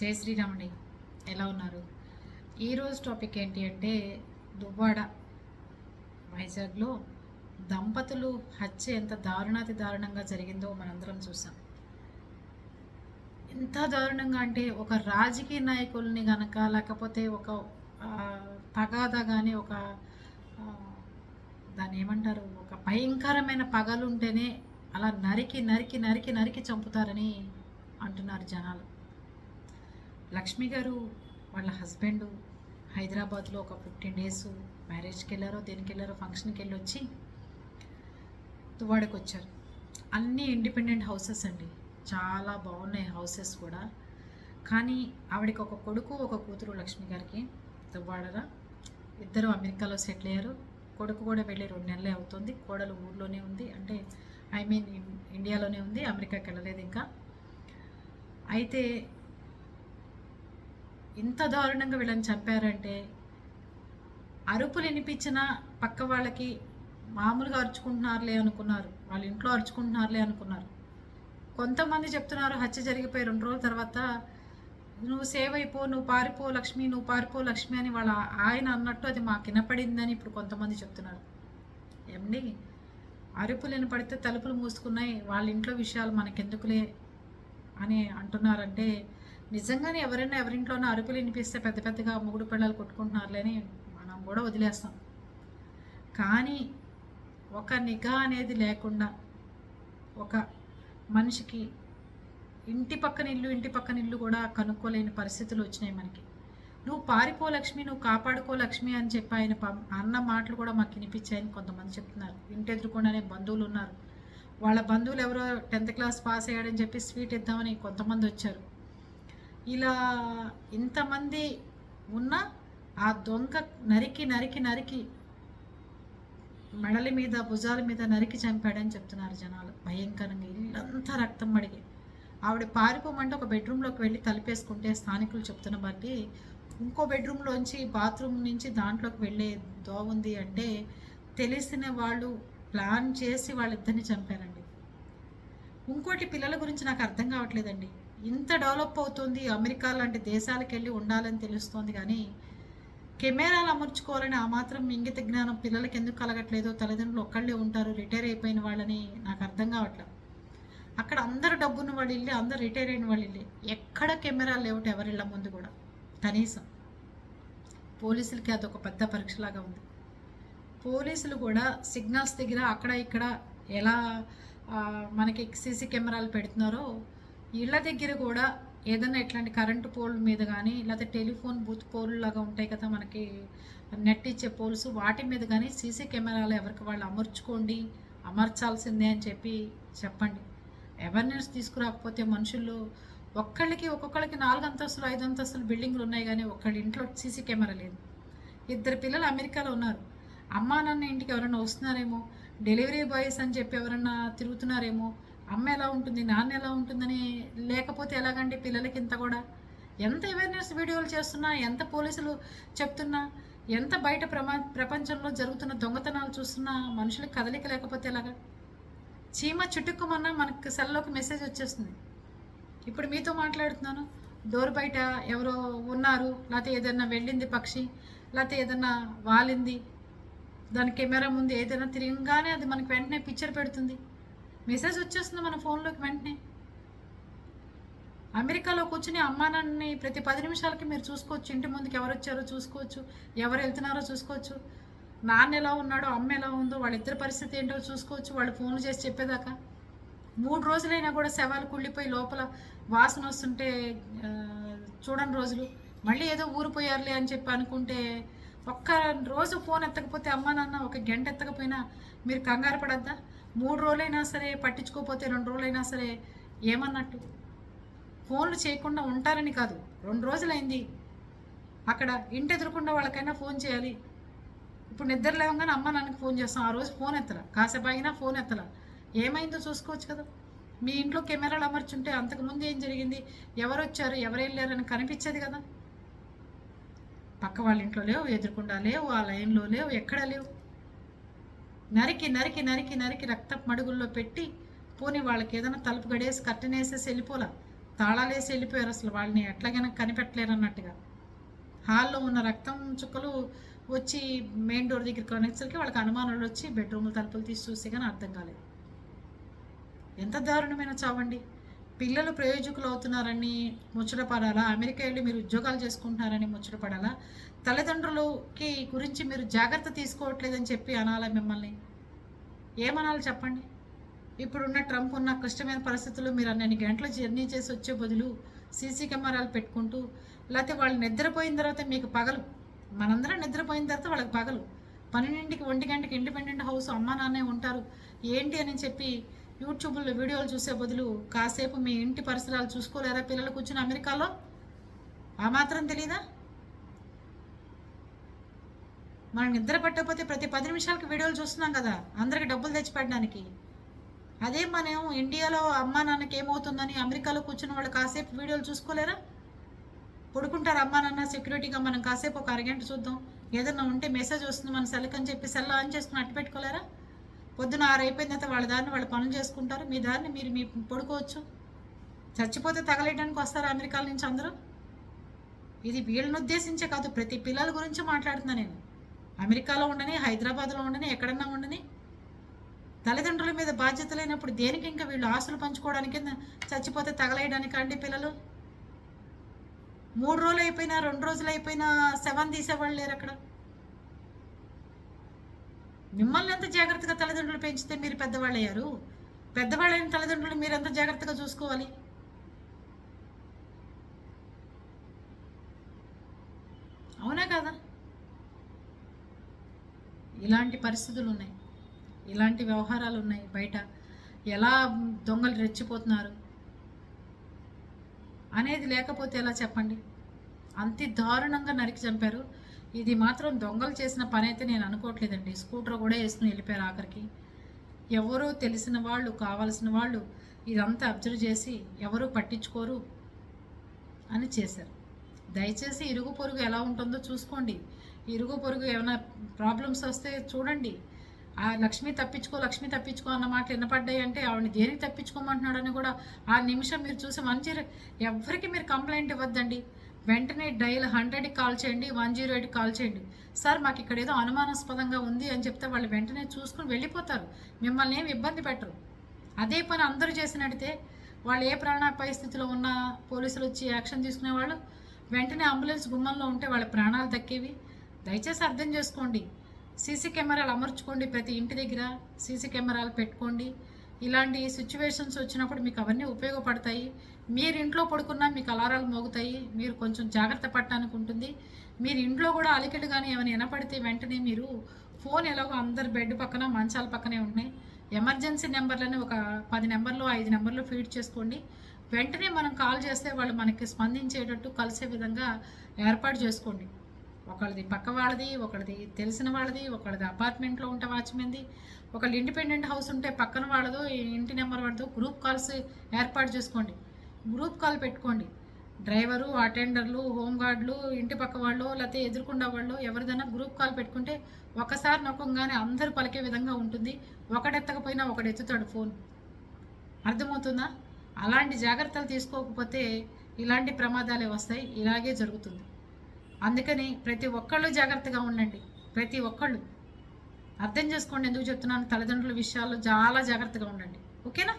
జై శ్రీరాముడి. ఎలా ఉన్నారు? ఈరోజు టాపిక్ ఏంటి అంటే దువ్వాడ. వైజాగ్లో దంపతులు హత్య ఎంత దారుణాతి దారుణంగా జరిగిందో మనందరం చూసాం. ఎంత దారుణంగా అంటే ఒక రాజకీయ నాయకుల్ని గనక లేకపోతే ఒక ఆ, తగాదా కానీ ఒక దాన్ని ఏమంటారు? ఒక భయంకరమైన పగలు ఉంటేనే అలా నరికి నరికి నరికి నరికి చంపుతారని అంటున్నారు జనాలు. లక్ష్మి గారు వాళ్ళ హస్బెండ్ హైదరాబాద్లో ఒక ఫిఫ్టీన్ డేస్ మ్యారేజ్కి వెళ్ళారో దేనికి వెళ్ళారో ఫంక్షన్కి వెళ్ళి వచ్చి తువాడకు వచ్చారు అన్నీ ఇండిపెండెంట్ హౌసెస్ అండి. చాలా బాగున్నాయి హౌసెస్ కూడా. కానీ ఆవిడకి ఒక కొడుకు ఒక కూతురు లక్ష్మి గారికి తువ్వాడరా ఇద్దరు అమెరికాలో సెటిల్ అయ్యారు. కొడుకు కూడా వెళ్ళి రెండు నెలలే అవుతుంది. కోడలు ఊర్లోనే ఉంది. అంటే ఐ మీన్ ఇండియాలోనే ఉంది. అమెరికాకి వెళ్ళలేదు ఇంకా. అయితే ఇంత దారుణంగా వీళ్ళని చంపారంటే అరుపులు వినిపించిన పక్క వాళ్ళకి మామూలుగా అరుచుకుంటున్నారులే అనుకున్నారు. వాళ్ళ ఇంట్లో అరుచుకుంటున్నారులే అనుకున్నారు. కొంతమంది చెప్తున్నారు హత్య జరిగిపోయి రెండు రోజుల తర్వాత నువ్వు సేవ్ అయిపో నువ్వు పారిపో లక్ష్మి నువ్వు పారిపో లక్ష్మి అని వాళ్ళ ఆయన అన్నట్టు అది మాకు వినపడిందని ఇప్పుడు కొంతమంది చెప్తున్నారు. ఏమండి? అరుపులు వినపడితే తలుపులు మూసుకున్నాయి వాళ్ళ ఇంట్లో విషయాలు మనకెందుకులే అని అంటున్నారంటే నిజంగానే ఎవరైనా ఎవరింట్లోనో అరుపులు వినిపిస్తే పెద్ద పెద్దగా మూడు పిల్లలు కొట్టుకుంటున్నారులేని మనం కూడా వదిలేస్తాం. కానీ ఒక నిఘా అనేది లేకుండా ఒక మనిషికి ఇంటి పక్కన ఇల్లు ఇంటి పక్కన ఇల్లు కూడా కనుక్కోలేని పరిస్థితులు వచ్చినాయి మనకి. నువ్వు పారిపో లక్ష్మి నువ్వు కాపాడుకో లక్ష్మి అని చెప్పి ఆయన అన్న మాటలు కూడా మాకు వినిపించాయని కొంతమంది చెప్తున్నారు. ఇంటి ఎదురుకుండానే బంధువులు ఉన్నారు. వాళ్ళ బంధువులు ఎవరో టెన్త్ క్లాస్ పాస్ అయ్యాడని చెప్పి స్వీట్ ఇద్దామని కొంతమంది వచ్చారు. ఇలా ఇంతమంది ఉన్న ఆ దొంగ నరికి నరికి నరికి మెడల మీద భుజాల మీద నరికి చంపాడని చెప్తున్నారు జనాలు. భయంకరంగా ఇల్లంతా రక్తం మడిగి. ఆవిడ పారిపోమంటే ఒక బెడ్రూమ్లోకి వెళ్ళి తలిపేసుకుంటే స్థానికులు చెప్తున్న బట్టి ఇంకో బెడ్రూమ్లోంచి బాత్రూమ్ నుంచి దాంట్లోకి వెళ్ళే దోవ ఉంది అంటే తెలిసిన వాళ్ళు ప్లాన్ చేసి వాళ్ళిద్దరిని చంపారండి. ఇంకోటి పిల్లల గురించి నాకు అర్థం కావట్లేదండి. ఇంత డెవలప్ అవుతుంది అమెరికా లాంటి దేశాలకు వెళ్ళి ఉండాలని తెలుస్తోంది కానీ కెమెరాలు అమర్చుకోవాలని ఆ మాత్రం ఇంగిత జ్ఞానం పిల్లలకి ఎందుకు కలగట్లేదో తల్లిదండ్రులు ఒక్కళ్ళే ఉంటారు రిటైర్ అయిపోయిన వాళ్ళని నాకు అర్థం కావట్లేదు అక్కడ అందరు డబ్బున్న వాళ్ళు ఇల్లు అందరు రిటైర్ అయిన వాళ్ళు ఇల్లు. ఎక్కడ కెమెరాలు లేవుట ఎవరిళ్ళ ముందు కూడా. కనీసం పోలీసులకి అదొక పెద్ద పరీక్షలాగా ఉంది. పోలీసులు కూడా సిగ్నల్స్ దగ్గర అక్కడ ఇక్కడ ఎలా మనకి సీసీ కెమెరాలు పెడుతున్నారో ఇళ్ళ దగ్గర కూడా ఏదైనా ఇట్లాంటి కరెంటు పోల్ మీద కానీ లేకపోతే టెలిఫోన్ బూత్ పోల్ లాగా ఉంటాయి కదా మనకి నెట్ ఇచ్చే పోల్స్ వాటి మీద కానీ సీసీ కెమెరాలు ఎవరికి వాళ్ళు అమర్చుకోండి అమర్చాల్సిందే అని చెప్పి చెప్పండి. అవేర్నెస్ తీసుకురాకపోతే మనుషులు ఒక్కళ్ళకి ఒక్కొక్కళ్ళకి నాలుగు అంతస్తులు ఐదు అంతస్తులు బిల్డింగ్లు ఉన్నాయి కానీ ఒక్కళ్ళ ఇంట్లో సీసీ కెమెరా లేదు. ఇద్దరు పిల్లలు అమెరికాలో ఉన్నారు. అమ్మా నాన్న ఇంటికి ఎవరైనా వస్తున్నారేమో? డెలివరీ బాయ్స్ అని చెప్పి ఎవరన్నా తిరుగుతున్నారేమో? అమ్మ ఎలా ఉంటుంది నాన్న ఎలా ఉంటుందని లేకపోతే ఎలాగండి పిల్లలకి ఇంత కూడా? ఎంత అవేర్నెస్ వీడియోలు చేస్తున్నా ఎంత పోలీసులు చెప్తున్నా ఎంత బయట ప్రమా ప్రపంచంలో జరుగుతున్న దొంగతనాలు చూస్తున్నా మనుషులకు కదలిక లేకపోతే ఎలాగా? చీమ చుట్టుకోమన్నా మనకు సెల్లోకి మెసేజ్ వచ్చేస్తుంది. ఇప్పుడు మీతో మాట్లాడుతున్నాను. డోర్ బయట ఎవరో ఉన్నారు లేకపోతే ఏదైనా వెళ్ళింది పక్షి లేకపోతే ఏదైనా వాలింది దాని కెమెరా ముందు ఏదైనా తిరగగానే అది మనకి వెంటనే పిక్చర్ పెడుతుంది. మెసేజ్ వచ్చేస్తుంది మన ఫోన్లోకి వెంటనే. అమెరికాలో కూర్చుని అమ్మా నాన్నని ప్రతి పది నిమిషాలకి మీరు చూసుకోవచ్చు. ఇంటి ముందుకు ఎవరు వచ్చారో చూసుకోవచ్చు. ఎవరు వెళ్తున్నారో చూసుకోవచ్చు. నాన్న ఎలా ఉన్నాడో అమ్మ ఎలా ఉందో వాళ్ళిద్దరి పరిస్థితి ఏంటో చూసుకోవచ్చు. వాళ్ళు ఫోన్లు చేసి చెప్పేదాకా. మూడు రోజులైనా కూడా శవాలు కుళ్ళిపోయి లోపల వాసన వస్తుంటే చూడని రోజులు. మళ్ళీ ఏదో ఊరిపోయారులే అని చెప్పి అనుకుంటే ఒక్క రోజు ఫోన్ ఎత్తకపోతే అమ్మ నాన్న ఒక గంట ఎత్తకపోయినా మీరు కంగారు పడద్దా? మూడు రోజులైనా సరే పట్టించుకోకపోతే రెండు రోజులైనా సరే ఏమన్నట్టు? ఫోన్లు చేయకుండా ఉంటారని కాదు. రెండు రోజులైంది. అక్కడ ఇంటి ఎదురుకుండా వాళ్ళకైనా ఫోన్ చేయాలి. ఇప్పుడు నిద్ర లేవగానే అమ్మ నాన్నకి ఫోన్ చేస్తాం. ఆ రోజు ఫోన్ ఎత్తలా? కాసేపు అయినా ఫోన్ ఎత్తలా? ఏమైందో చూసుకోవచ్చు కదా. మీ ఇంట్లో కెమెరాలు అమర్చుంటే అంతకుముందు ఏం జరిగింది? ఎవరు వచ్చారు? ఎవరు వెళ్ళారని కనిపించేది కదా. పక్క వాళ్ళ ఇంట్లో లేవు ఎదురుకుండా లేవు ఆ లైన్లో లేవు ఎక్కడ లేవు. నరికి నరికి నరికి నరికి రక్త మడుగుల్లో పెట్టి పోనీ వాళ్ళకి ఏదైనా తలుపు గడేసి కట్టెనేసేసి వెళ్ళిపోలా. తాళాలేసి వెళ్ళిపోయారు అసలు వాళ్ళని. ఎట్లాగైనా కనిపెట్టలేరు అన్నట్టుగా హాల్లో ఉన్న రక్తం చుక్కలు వచ్చి మెయిన్ డోర్ దగ్గరికి అనేసరికి వాళ్ళకి అనుమానాలు వచ్చి బెడ్రూమ్ల తలుపులు తీసి చూస్తే కానీ అర్థం కాలేదు. ఎంత దారుణమైన చావండి. పిల్లలు ప్రయోజకులు అవుతున్నారని ముచ్చట పడాలా అమెరికా వెళ్ళి మీరు ఉద్యోగాలు చేసుకుంటున్నారని ముచ్చట పడాలా తల్లిదండ్రులకి గురించి మీరు జాగ్రత్త తీసుకోవట్లేదని చెప్పి అనాలా మిమ్మల్ని? ఏమనాలి చెప్పండి? ఇప్పుడున్న ట్రంప్ ఉన్న క్లిష్టమైన పరిస్థితుల్లో మీరు అన్ని గంటలు జర్నీ చేసి వచ్చే బదులు సీసీ కెమెరాలు పెట్టుకుంటూ లేకపోతే వాళ్ళు నిద్రపోయిన తర్వాత మీకు పగలు. మనందరం నిద్రపోయిన తర్వాత వాళ్ళకి పగలు. పన్నెండింటికి ఒంటి గంటకి ఇండిపెండెంట్ హౌస్ అమ్మా నాన్నే ఉంటారు. ఏంటి అని చెప్పి యూట్యూబ్లో వీడియోలు చూసే బదులు కాసేపు మీ ఇంటి పరిసరాలు చూసుకోలేరా పిల్లలు కూర్చుని అమెరికాలో? ఆ మాత్రం తెలీదా? మనం నిద్ర పట్టకపోతే ప్రతి పది నిమిషాలకి వీడియోలు చూస్తున్నాం కదా అందరికి డబ్బులు తెచ్చిపెట్టడానికి. అదే మనం ఇండియాలో అమ్మా నాన్నకి ఏమవుతుందని అమెరికాలో కూర్చున్న వాళ్ళు కాసేపు వీడియోలు చూసుకోలేరా? పడుకుంటారు అమ్మా నాన్న సెక్యూరిటీగా మనం కాసేపు ఒక అరగంట చూద్దాం. ఏదన్నా ఉంటే మెసేజ్ వస్తుంది మన సెల్కి అని చెప్పి సెల్ ఆన్ చేసుకుని అట్టు పెట్టుకోలేరా? పొద్దున ఆరు అయిపోయిన తర్వాత వాళ్ళ దారిని వాళ్ళు పనులు చేసుకుంటారు. మీ దారిని మీరు మీ పడుకోవచ్చు. చచ్చిపోతే తగలేయడానికి వస్తారు అమెరికా నుంచి అందరూ? ఇది వీళ్ళని ఉద్దేశించే కాదు ప్రతి పిల్లల గురించి మాట్లాడుతున్నా నేను. అమెరికాలో ఉండని హైదరాబాద్లో ఉండని ఎక్కడన్నా ఉండని. తల్లిదండ్రుల మీద బాధ్యత లేనప్పుడు దేనికి ఇంకా వీళ్ళు ఆస్తులు పంచుకోవడానికి చచ్చిపోతే తగలేయడానికి అండి పిల్లలు? మూడు రోజులు అయిపోయినా రెండు రోజులు అయిపోయినా సెవెన్ తీసేవాళ్ళు లేరు అక్కడ. మిమ్మల్ని ఎంత జాగ్రత్తగా తల్లిదండ్రులు పెంచితే మీరు పెద్దవాళ్ళు అయ్యారు పెద్దవాళ్ళైన తల్లిదండ్రులు మీరు ఎంత జాగ్రత్తగా చూసుకోవాలి? అవునా కదా? ఇలాంటి పరిస్థితులు ఉన్నాయి ఇలాంటి వ్యవహారాలు ఉన్నాయి బయట. ఎలా దొంగలు రెచ్చిపోతున్నారు? అనేది లేకపోతే ఎలా చెప్పండి? అంత దారుణంగా నరికి చంపారు. ఇది మాత్రం దొంగలు చేసిన పని అయితే నేను అనుకోవట్లేదండి. స్కూటర్ కూడా వేసుకుని వెళ్ళిపోయారు ఆఖరికి. ఎవరో తెలిసిన వాళ్ళు కావాల్సిన వాళ్ళు ఇదంతా అబ్జర్వ్ చేసి ఎవరు పట్టించుకోరు అని చేశారు. దయచేసి ఇరుగు పొరుగు ఎలా ఉంటుందో చూసుకోండి. ఇరుగు పొరుగు ఏమైనా ప్రాబ్లమ్స్ వస్తే చూడండి. ఆ లక్ష్మి తప్పించుకో లక్ష్మి తప్పించుకో అన్న మాటలు వినపడ్డాయి అంటే ఆవిడని దేనికి తప్పించుకోమంటున్నాడని కూడా ఆ నిమిషం మీరు చూసి మంచి ఎవరికి మీరు కంప్లైంట్ ఇవ్వద్దండి? వెంటనే డైల్ హండ్రెడ్కి కాల్ చేయండి వన్ జీరో ఎయిట్కి కాల్ చేయండి. సార్ మాకు ఇక్కడ ఏదో అనుమానాస్పదంగా ఉంది అని చెప్తే వాళ్ళు వెంటనే చూసుకుని వెళ్ళిపోతారు. మిమ్మల్ని ఏమి ఇబ్బంది పెట్టరు. అదే పని అందరూ చేసినట్టే వాళ్ళు ఏ ప్రాణాపాయ స్థితిలో ఉన్న పోలీసులు వచ్చి యాక్షన్ తీసుకునే వాళ్ళు వెంటనే అంబులెన్స్ గుమ్మంలో ఉంటే వాళ్ళ ప్రాణాలు దక్కేవి. దయచేసి అర్థం చేసుకోండి. సీసీ కెమెరాలు అమర్చుకోండి ప్రతి ఇంటి దగ్గర. సీసీ కెమెరాలు పెట్టుకోండి. ఇలాంటి సిచ్యువేషన్స్ వచ్చినప్పుడు మీకు అవన్నీ ఉపయోగపడతాయి. మీరు ఇంట్లో పడుకున్నా మీకు అలారాలు మోగుతాయి. మీరు కొంచెం జాగ్రత్త పడటానికి ఉంటుంది. మీరు ఇంట్లో కూడా అలికెడు కానీ ఏమైనా వినపడితే వెంటనే మీరు ఫోన్ ఎలాగో అందరు బెడ్ పక్కన మంచాల పక్కనే ఉన్నాయి ఎమర్జెన్సీ నెంబర్లని ఒక పది నెంబర్లు ఐదు నెంబర్లు ఫీడ్ చేసుకోండి. వెంటనే మనం కాల్ చేస్తే వాళ్ళు మనకి స్పందించేటట్టు కలిసే విధంగా ఏర్పాటు చేసుకోండి. ఒకళ్ళది పక్క వాళ్ళది ఒకళ్ళది తెలిసిన వాళ్ళది ఒకళ్ళది అపార్ట్మెంట్లో ఉంటే వాచ్మెన్ది ఒకళ్ళు ఇండిపెండెంట్ హౌస్ ఉంటే పక్కన వాళ్ళదో ఇంటి నెంబర్ వాళ్ళతో గ్రూప్ కాల్స్ ఏర్పాటు చేసుకోండి. గ్రూప్ కాల్ పెట్టుకోండి. డ్రైవరు అటెండర్లు హోంగార్డులు ఇంటి పక్క వాళ్ళు లేకపోతే ఎదుర్కొండ వాళ్ళు ఎవరిదైనా గ్రూప్ కాల్ పెట్టుకుంటే ఒకసారి నొక్కంగానే అందరూ పలికే విధంగా ఉంటుంది. ఒకడెత్తకపోయినా ఒకడు ఎత్తుతాడు ఫోన్ అర్థమవుతుందా? అలాంటి జాగ్రత్తలు తీసుకోకపోతే ఇలాంటి ప్రమాదాలే వస్తాయి. ఇలాగే జరుగుతుంది. అందుకని ప్రతి ఒక్కళ్ళు జాగ్రత్తగా ఉండండి. ప్రతి ఒక్కళ్ళు. అర్థం చేసుకోండి ఎందుకు చెప్తున్నాను? తల్లిదండ్రుల విషయాల్లో చాలా జాగ్రత్తగా ఉండండి. ఓకేనా?